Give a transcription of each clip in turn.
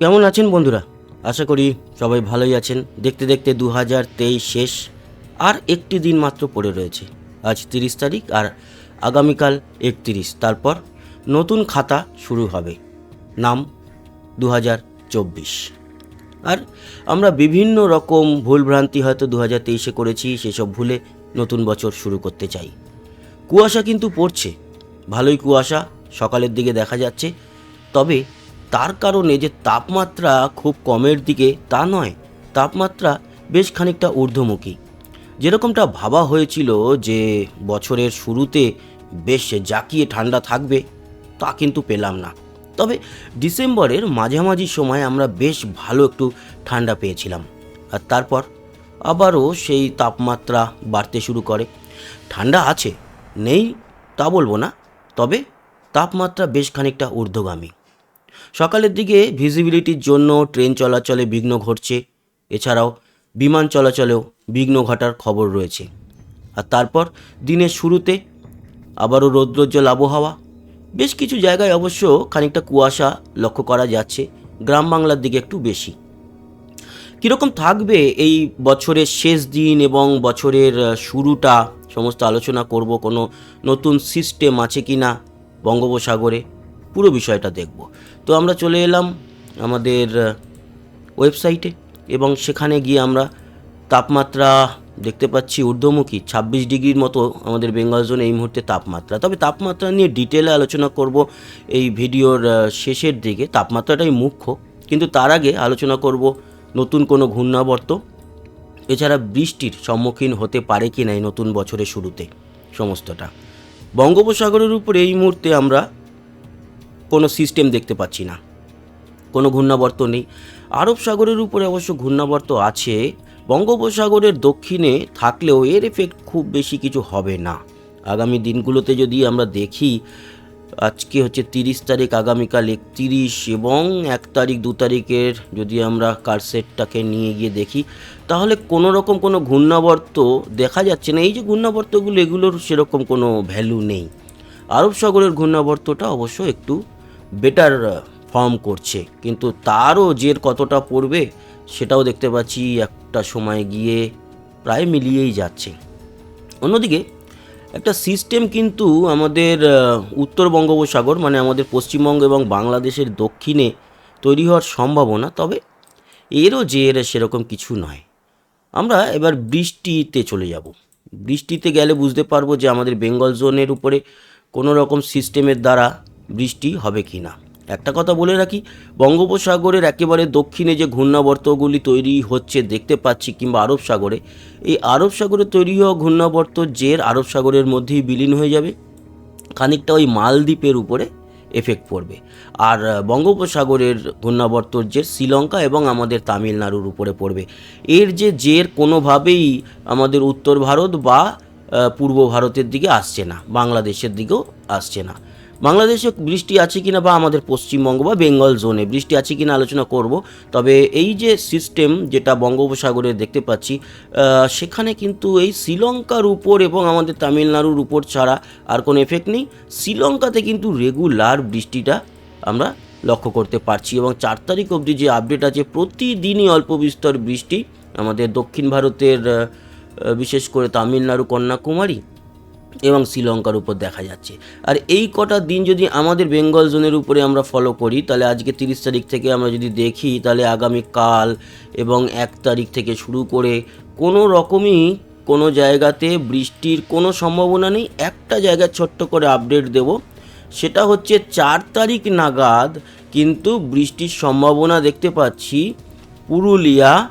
কেমন আছেন বন্ধুরা? আশা করি সবাই ভালোই আছেন। দেখতে দেখতে দু হাজার তেইশ শেষ, আর একটি দিন মাত্র পড়ে রয়েছে। আজ তিরিশ তারিখ আর আগামীকাল একত্রিশ। তারপর নতুন খাতা শুরু হবে। নাম দু হাজার চব্বিশ। আর আমরা বিভিন্ন রকম ভুলভ্রান্তি হয়তো দু হাজার তেইশে করেছি, সেসব ভুলে নতুন বছর শুরু করতে চাই। কুয়াশা কিন্তু পড়ছে। ভালোই কুয়াশা, সকালের দিকে দেখা যাচ্ছে। তবে তার কারণে যে তাপমাত্রা খুব কমের দিকে তা নয়, তাপমাত্রা বেশ খানিকটা ঊর্ধ্বমুখী। যেরকমটা ভাবা হয়েছিল যে বছরের শুরুতে বেশ জাকিয়ে ঠান্ডা থাকবে, তা কিন্তু পেলাম না। তবে ডিসেম্বরের মাঝামাঝি সময় আমরা বেশ ভালো একটু ঠান্ডা পেয়েছিলাম। আর তারপর আবারও সেই তাপমাত্রা বাড়তে শুরু করে। ঠান্ডা আছে, নেই তা বলব না, তবে তাপমাত্রা বেশ খানিকটা ঊর্ধ্বগামী। সকালের দিকে ভিজিবিলিটির জন্য ট্রেন চলাচলে বিঘ্ন ঘটছে। এছাড়াও বিমান চলাচলেও বিঘ্ন ঘটার খবর রয়েছে। আর তারপর দিনের শুরুতে আবারও রৌদ্রোজ্জ্বল আবহাওয়া। বেশ কিছু জায়গায় অবশ্য খানিকটা কুয়াশা লক্ষ্য করা যাচ্ছে, গ্রাম বাংলার দিকে একটু বেশি। কীরকম থাকবে এই বছরের শেষ দিন এবং বছরের শুরুটা, সমস্ত আলোচনা করব, কোনো নতুন সিস্টেম আছে কি না বঙ্গোপসাগরে? পুরো বিষয়টা দেখব। তো আমরা চলে এলাম আমাদের ওয়েবসাইটে এবং সেখানে গিয়ে আমরা তাপমাত্রা দেখতে পাচ্ছি ঊর্ধ্বমুখী, ছাব্বিশ ডিগ্রির মতো আমাদের বেঙ্গল জোনে এই মুহূর্তে তাপমাত্রা। তবে তাপমাত্রা নিয়ে ডিটেলে আলোচনা করব এই ভিডিওর শেষের দিকে। তাপমাত্রাটাই মুখ্য, কিন্তু তার আগে আলোচনা করব নতুন কোনো ঘূর্ণাবর্ত। এছাড়া বৃষ্টির সম্মুখীন হতে পারে কি না এই নতুন বছরের শুরুতে সমস্তটা। বঙ্গোপসাগরের উপরে এই মুহূর্তে আমরা কোনো সিস্টেম দেখতে পাচ্ছি না। কোনো ঘূর্ণাবর্ত নেই। আরব সাগরের উপরে অবশ্য ঘূর্ণাবর্ত আছে। বঙ্গোপসাগরের দক্ষিণে থাকলেও এর এফেক্ট খুব বেশি কিছু হবে না। আগামী দিনগুলোতে যদি আমরা দেখি, আজকে হচ্ছে তিরিশ তারিখ, আগামীকাল একতিরিশ এবং এক তারিখ, দু তারিখের যদি আমরা কারসেটটাকে নিয়ে গিয়ে দেখি, তাহলে কোনো রকম কোনো ঘূর্ণাবর্ত দেখা যাচ্ছে না। এই যে ঘূর্ণাবর্তগুলো, এগুলোর সেরকম কোনো ভ্যালু নেই। আরব সাগরের ঘূর্ণাবর্তটা অবশ্য একটু বেটার ফর্ম করছে। কিন্তু তারও জের কতটা পড়বে, সেটাও দেখতে পাচ্ছি একটা সময় গিয়ে প্রায় মিলিয়েই যাচ্ছে। অন্যদিকে একটা সিস্টেম কিন্তু আমাদের উত্তর বঙ্গোপসাগর মানে আমাদের পশ্চিমবঙ্গ এবং বাংলাদেশের দক্ষিণে তৈরি হওয়ার সম্ভাবনা, তবে এরও জের সেরকম কিছু নয়। আমরা এবার বৃষ্টিতে চলে যাব। বৃষ্টিতে গেলে বুঝতে পারব যে আমাদের বেঙ্গল জোনের উপরে কোনো রকম সিস্টেমের দ্বারা বৃষ্টি হবে কি না? একটা কথা বলে রাখি, বঙ্গোপসাগরের একেবারে দক্ষিণে যে ঘূর্ণাবর্তগুলি তৈরি হচ্ছে দেখতে পাচ্ছি কিংবা আরব সাগরে, এই আরব সাগরে তৈরি হওয়া ঘূর্ণাবর্ত জের আরব সাগরের মধ্যেই বিলীন হয়ে যাবে, খানিকটা ওই মালদ্বীপের উপরে এফেক্ট পড়বে। আর বঙ্গোপসাগরের ঘূর্ণাবর্তর যে শ্রীলঙ্কা এবং আমাদের তামিলনাড়ুর উপরে পড়বে। এর যে জের কোনোভাবেই আমাদের উত্তর ভারত বা পূর্ব ভারতের দিকে আসছে না, বাংলাদেশের দিকেও আসছে না। বাংলাদেশে বৃষ্টি আছে কিনা বা আমাদের পশ্চিমবঙ্গ বা বেঙ্গল জোনে বৃষ্টি আছে কিনা আলোচনা করব। তবে এই যে সিস্টেম যেটা বঙ্গোপসাগরে দেখতে পাচ্ছি সেখানে কিন্তু এই শ্রীলঙ্কার উপর এবং আমাদের তামিলনাড়ুর উপর ছাড়া আর কোনো এফেক্ট নেই। শ্রীলঙ্কাতে কিন্তু রেগুলার বৃষ্টিটা আমরা লক্ষ্য করতে পারছি এবং চার তারিখ অবধি যে আপডেট আছে, প্রতিদিনই অল্প বিস্তর বৃষ্টি আমাদের দক্ষিণ ভারতের বিশেষ করে তামিলনাড়ু কন্যাকুমারী এবং শ্রীলঙ্কার উপর দেখা যাচ্ছে। আর এই কটা দিন যদি আমাদের বেঙ্গল জোনের উপরে আমরা ফলো করি, তাহলে আজকে তিরিশ তারিখ থেকে আমরা যদি দেখি, তাহলে আগামীকাল এবং এক তারিখ থেকে শুরু করে কোনো রকমই কোনো জায়গাতে বৃষ্টির কোনো সম্ভাবনা নেই। একটা জায়গায় ছোট্ট করে আপডেট দেব, সেটা হচ্ছে চার তারিখ নাগাদ কিন্তু বৃষ্টির সম্ভাবনা দেখতে পাচ্ছি পুরুলিয়া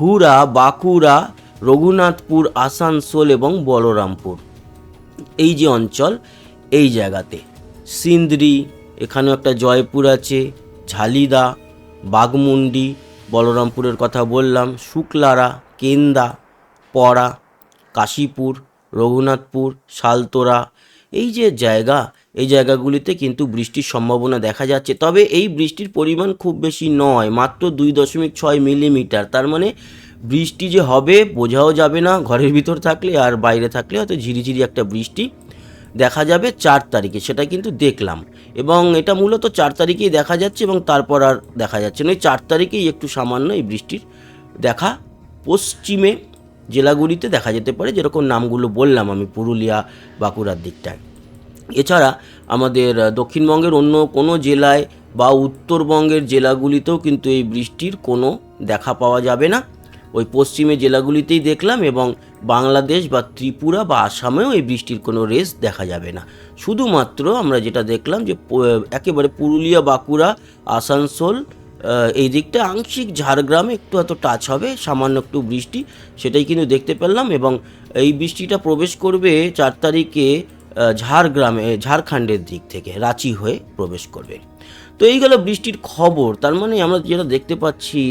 হুরা বাঁকুড়া, রঘুনাথপুর, আসানসোল এবং বলরামপুর। এই যে অঞ্চল, এই জায়গাতে। সিন্দ্রি, এখানেও একটা জয়পুর আছে, ঝালিদা বাগমুন্ডি বলরামপুরের কথা বললাম, শুক্লারা, কেন্দা, পড়া, কাশীপুর, রঘুনাথপুর, শালতোরা। এই যে জায়গা, এই জায়গাগুলিতে কিন্তু বৃষ্টির সম্ভাবনা দেখা যাচ্ছে। তবে এই বৃষ্টির পরিমাণ খুব বেশি নয়, মাত্র দুই দশমিক ছয় মিলিমিটার। তার মানে বৃষ্টি যে হবে, বোঝাও যাবে না। ঘরের ভিতর থাকলে আর বাইরে থাকলে হয়তো ঝিরিঝিরি একটা বৃষ্টি দেখা যাবে চার তারিখে, সেটা কিন্তু দেখলাম। এবং এটা মূলত চার তারিখেই দেখা যাচ্ছে এবং তারপর আর দেখা যাচ্ছে না। ওই চার তারিখেই একটু সামান্য এই বৃষ্টির দেখা পশ্চিমে জেলাগুলিতে দেখা যেতে পারে, যেরকম নামগুলো বললাম আমি পুরুলিয়া, বাঁকুড়ার দিকটায়। এছাড়া আমাদের দক্ষিণবঙ্গের অন্য কোনো জেলায় বা উত্তরবঙ্গের জেলাগুলিতেও কিন্তু এই বৃষ্টির কোনো দেখা পাওয়া যাবে না। ওই পশ্চিমে জেলাগুলিতেই দেখলাম এবং বাংলাদেশ বা ত্রিপুরা বা আসামেও এই বৃষ্টির কোনো রেস দেখা যাবে না। শুধুমাত্র আমরা যেটা দেখলাম যে একেবারে পুরুলিয়া, বাঁকুড়া, আসানসোল এই দিকটা আংশিক ঝাড়গ্রামে একটু এত টাচ হবে, সামান্য একটু বৃষ্টি, সেটাই কিন্তু দেখতে পেলাম এবং এই বৃষ্টিটা প্রবেশ করবে চার তারিখে ঝাড়গ্রামে, ঝাড়খণ্ডের দিক থেকে, রাঁচি হয়ে প্রবেশ করবে। তো এই গেল বৃষ্টির খবর, তার মানে আমরা যেটা দেখতে পাচ্ছি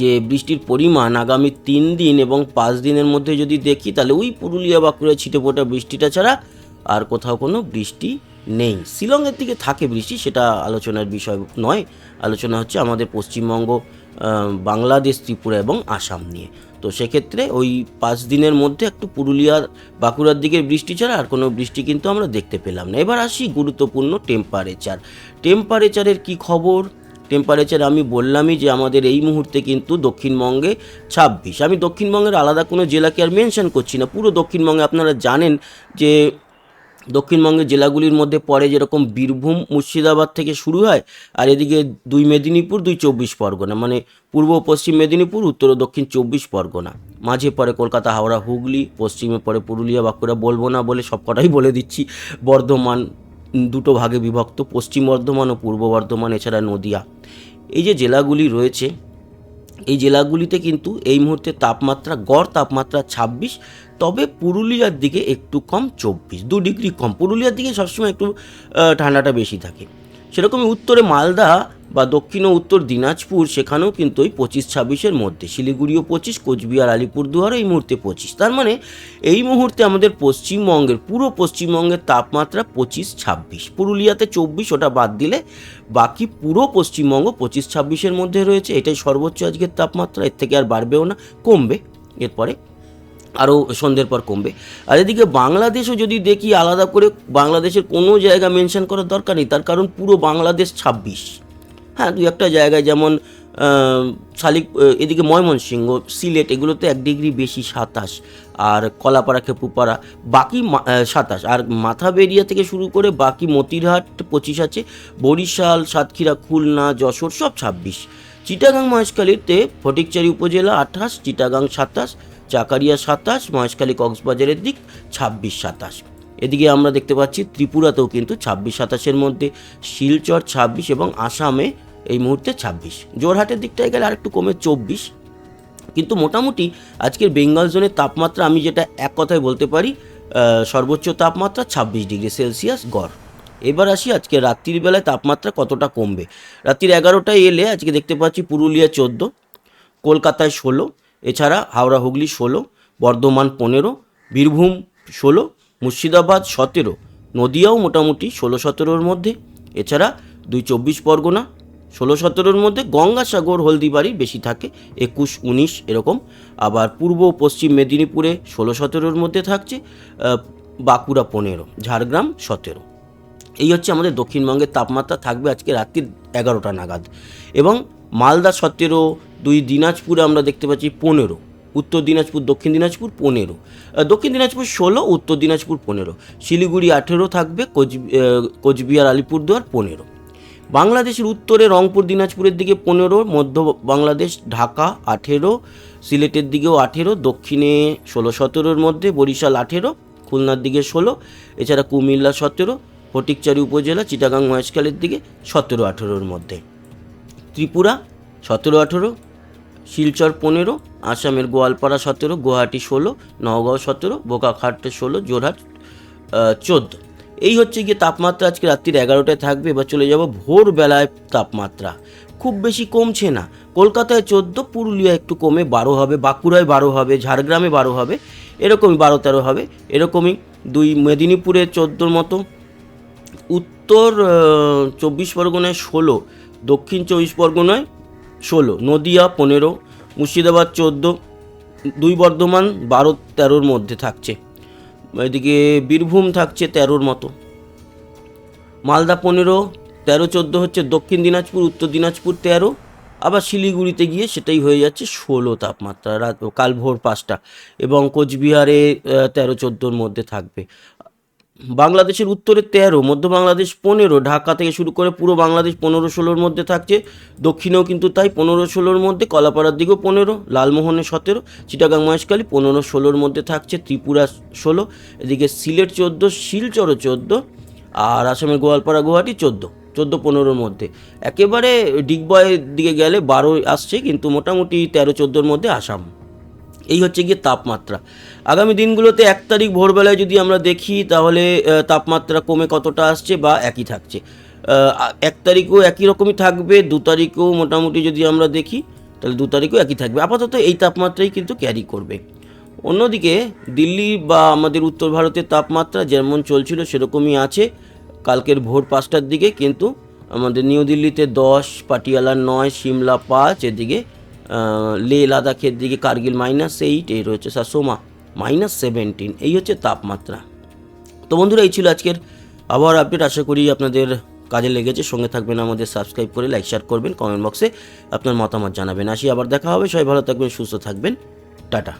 যে বৃষ্টির পরিমাণ আগামী তিন দিন এবং পাঁচ দিনের মধ্যে যদি দেখি, তাহলে ওই পুরুলিয়া বাঁকুড়া ছিটে ফোটা বৃষ্টিটা ছাড়া আর কোথাও কোনো বৃষ্টি নেই। শিলংয়ের দিকে থাকে বৃষ্টি, সেটা আলোচনার বিষয় নয়। আলোচনা হচ্ছে আমাদের পশ্চিমবঙ্গ বাংলাদেশ, ত্রিপুরা এবং আসাম নিয়ে। তো সেক্ষেত্রে ওই পাঁচ দিনের মধ্যে একটু পুরুলিয়ার বাঁকুড়ার দিকের বৃষ্টি ছাড়া আর কোনো বৃষ্টি কিন্তু আমরা দেখতে পেলাম না। এবার আসি গুরুত্বপূর্ণ টেম্পারেচার টেম্পারেচারের কি খবর? টেম্পারেচার আমি বললামই যে আমাদের এই মুহূর্তে কিন্তু দক্ষিণবঙ্গে ছাব্বিশ। আমি দক্ষিণবঙ্গের আলাদা কোনো জেলাকে আর মেনশন করছি না। পুরো দক্ষিণবঙ্গে আপনারা জানেন যে দক্ষিণবঙ্গের জেলাগুলির মধ্যে পড়ে যেরকম বীরভূম, মুর্শিদাবাদ থেকে শুরু হয়, আর এদিকে দুই মেদিনীপুর, দুই চব্বিশ পরগনা। মানে পূর্ব পশ্চিম মেদিনীপুর, উত্তর ও দক্ষিণ চব্বিশ পরগনা। মাঝে পরে কলকাতা, হাওড়া, হুগলি, পশ্চিমে পরে পুরুলিয়া, বাঁকুড়া, বলব না বলে সবকটাই বলে দিচ্ছি। বর্ধমান দুটো ভাগে বিভক্ত, পশ্চিম বর্ধমান ও পূর্ব বর্ধমান, এছাড়া নদিয়া। এই যে জেলাগুলি রয়েছে, এই জেলাগুলিতে কিন্তু এই মুহূর্তে তাপমাত্রা, গড় তাপমাত্রা ছাব্বিশ, তবে পুরুলিয়ার দিকে একটু কম চব্বিশ, দু ডিগ্রি কম। পুরুলিয়ার দিকে সবসময় একটু ঠান্ডাটা বেশি থাকে। সেরকমই উত্তরে মালদা বা দক্ষিণ ও উত্তর দিনাজপুর, সেখানেও কিন্তু ওই পঁচিশ ছাব্বিশের মধ্যে। শিলিগুড়িও পঁচিশ, কোচবিহার, আলিপুরদুয়ারও এই মুহূর্তে পঁচিশ। তার মানে এই মুহূর্তে আমাদের পশ্চিমবঙ্গের, পুরো পশ্চিমবঙ্গের তাপমাত্রা পঁচিশ ছাব্বিশ। পুরুলিয়াতে চব্বিশ, ওটা বাদ দিলে বাকি পুরো পশ্চিমবঙ্গ পঁচিশ ছাব্বিশের মধ্যে রয়েছে। এটাই সর্বোচ্চ আজকের তাপমাত্রা, এর থেকে আর বাড়বেও না, কমবে। এরপরে আরও সন্ধ্যের পর কমবে। আর এদিকে বাংলাদেশও যদি দেখি আলাদা করে বাংলাদেশের কোনো জায়গা মেনশন করার দরকার নেই, তার কারণ পুরো বাংলাদেশ ছাব্বিশ। হ্যাঁ দু একটা জায়গায় যেমন শালিক এদিকে ময়মনসিংহ, সিলেট, এগুলোতে এক ডিগ্রি বেশি সাতাশ। আর কলাপাড়া, খেপুপাড়া, বাকি সাতাশ। আর মাথাবেরিয়া থেকে শুরু করে বাকি মতিরহাট পঁচিশ আছে, বরিশাল, সাতক্ষীরা, খুলনা, যশোর সব ছাব্বিশ। চিটাগাং মহেশখালীতে ফটিকচারি উপজেলা আঠাশ, চিটাগাং সাতাশ চাকারিয়া সাতাশ, মহেশখালী কক্সবাজারের দিক ছাব্বিশ সাতাশ। এদিকে আমরা দেখতে পাচ্ছি ত্রিপুরাতেও কিন্তু ছাব্বিশ সাতাশের মধ্যে শিলচর ছাব্বিশ এবং আসামে এই মুহূর্তে ছাব্বিশ। জোরহাটের দিকটায় গেলে আরেকটু কমে চব্বিশ। কিন্তু মোটামুটি আজকের বেঙ্গল জোনের তাপমাত্রা আমি যেটা এক কথায় বলতে পারি সর্বোচ্চ তাপমাত্রা ছাব্বিশ ডিগ্রি সেলসিয়াস গড়। এবার আসি আজকে রাত্রির বেলায় তাপমাত্রা কতটা কমবে। রাত্রির এগারোটায় এলে আজকে দেখতে পাচ্ছি পুরুলিয়া চোদ্দ, কলকাতায় ষোলো এছাড়া হাওড়া হুগলি ষোলো, বর্ধমান পনেরো, বীরভূম ষোলো, মুর্শিদাবাদ সতেরো, নদিয়াও মোটামুটি ষোলো সতেরোর মধ্যে। এছাড়া দুই চব্বিশ পরগনা ষোলো সতেরোর মধ্যে গঙ্গাসাগর, হলদিবাড়ি বেশি থাকে, একুশ, উনিশ এরকম। আবার পূর্ব পশ্চিম মেদিনীপুরে ষোলো সতেরোর মধ্যে থাকছে বাঁকুড়া পনেরো, ঝাড়গ্রাম সতেরো। এই হচ্ছে আমাদের দক্ষিণবঙ্গের তাপমাত্রা, থাকবে আজকে রাত্রির এগারোটা নাগাদ। এবং মালদা সতেরো দুই দিনাজপুরে আমরা দেখতে পাচ্ছি পনেরো, উত্তর দিনাজপুর, দক্ষিণ দিনাজপুর পনেরো দক্ষিণ দিনাজপুর ষোলো, উত্তর দিনাজপুর পনেরো, শিলিগুড়ি আঠেরো থাকবে কোচ কোচবিহার, আলিপুরদুয়ার পনেরো। বাংলাদেশের উত্তরে রংপুর, দিনাজপুরের দিকে পনেরো, মধ্য বাংলাদেশ, ঢাকা আঠেরো, সিলেটের দিকেও আঠেরো, দক্ষিণে ষোলো, সতেরোর মধ্যে বরিশাল আঠেরো, খুলনার দিকে ষোলো, এছাড়া কুমিল্লা সতেরো, ফটিকচারি উপজেলা, চিটাগাং মহেশখালীর দিকে সতেরো, আঠেরোর মধ্যে। ত্রিপুরা সতেরো, আঠেরো শিলচর পনেরো, আসামের গোয়ালপাড়া সতেরো, গুয়াহাটি ষোলো, নওগাঁও সতেরো, বোকাখাট ষোলো জোরহাট চোদ্দ। এই হচ্ছে গিয়ে তাপমাত্রা। আজকে রাত্রির এগারোটায় থাকবে, এবার চলে যাব ভোরবেলায় তাপমাত্রা। খুব বেশি কমছে না। কলকাতায় চোদ্দ, পুরুলিয়া একটু কমে বারো হবে, বাঁকুড়ায় বারো হবে, ঝাড়গ্রামে বারো হবে, এরকমই বারো তেরো হবে, এরকমই দুই মেদিনীপুরে চোদ্দোর মতো। উত্তর চব্বিশ পরগনায় ষোলো, দক্ষিণ চব্বিশ পরগনায় ষোলো, নদিয়া পনেরো, মুর্শিদাবাদ চোদ্দ, দুই বর্ধমান বারো তেরোর মধ্যে থাকছে। এদিকে বীরভূম থাকছে তেরোর মতো। মালদা পনেরো, তেরো চোদ্দ হচ্ছে দক্ষিণ দিনাজপুর, উত্তর দিনাজপুর তেরো, আবার শিলিগুড়িতে গিয়ে সেটাই হয়ে যাচ্ছে ষোলো তাপমাত্রা, রাত কাল ভোর পাঁচটা এবং কোচবিহারে তেরো চোদ্দোর মধ্যে থাকবে। বাংলাদেশের উত্তরে তেরো, মধ্য বাংলাদেশ পনেরো, ঢাকা থেকে শুরু করে পুরো বাংলাদেশ পনেরো ষোলোর মধ্যে থাকছে। দক্ষিণেও কিন্তু তাই পনেরো ষোলোর মধ্যে, কলাপাড়ার দিকেও পনেরো, লালমোহনে সতেরো, চিটাগাং মহেশখালী পনেরো ষোলোর মধ্যে থাকছে, ত্রিপুরা ষোলো, এদিকে সিলেট চোদ্দ শিলচরও চোদ্দ, আর আসামের গোয়ালপাড়া গুয়াহাটি চোদ্দ চোদ্দ পনেরোর মধ্যে। একেবারে ডিগবয়ের দিকে গেলে বারো আসছে, কিন্তু মোটামুটি তেরো চোদ্দোর মধ্যে আসাম। এই হচ্ছে গিয়ে তাপমাত্রা। আগামী দিনগুলোতে এক তারিখ ভোরবেলায় যদি আমরা দেখি, তাহলে তাপমাত্রা কমে কতটা আসছে বা একই থাকছে। এক তারিখও একই রকমই থাকবে, দু তারিখও মোটামুটি যদি আমরা দেখি, তাহলে দু তারিখও একই থাকবে। আপাতত এই তাপমাত্রাই কিন্তু ক্যারি করবে। অন্যদিকে, দিল্লি বা আমাদের উত্তর ভারতের তাপমাত্রা যেমন চলছিল সেরকমই আছে। কালকের ভোর পাঁচটার দিকে কিন্তু আমাদের নিউ দিল্লিতে দশ পাটিয়ালা নয়, সিমলা পাঁচ, এদিকে লে লাদাখের দিকে কার্গিল মাইনাস এইট এই রয়েছে সাসোমা মাইনাস সেভেন্টিন এই হচ্ছে তাপমাত্রা। তো বন্ধুরা, এই ছিল আজকের আবার আপডেট আশা করি আপনাদের কাজে লেগেছে। সঙ্গে থাকবেন আমাদের সাবস্ক্রাইব করে লাইক শেয়ার করবেন কমেন্ট বক্সে আপনার মতামত জানাবেন। আসি, আবার দেখা হবে। সবাই ভালো থাকবেন, সুস্থ থাকবেন। টাটা।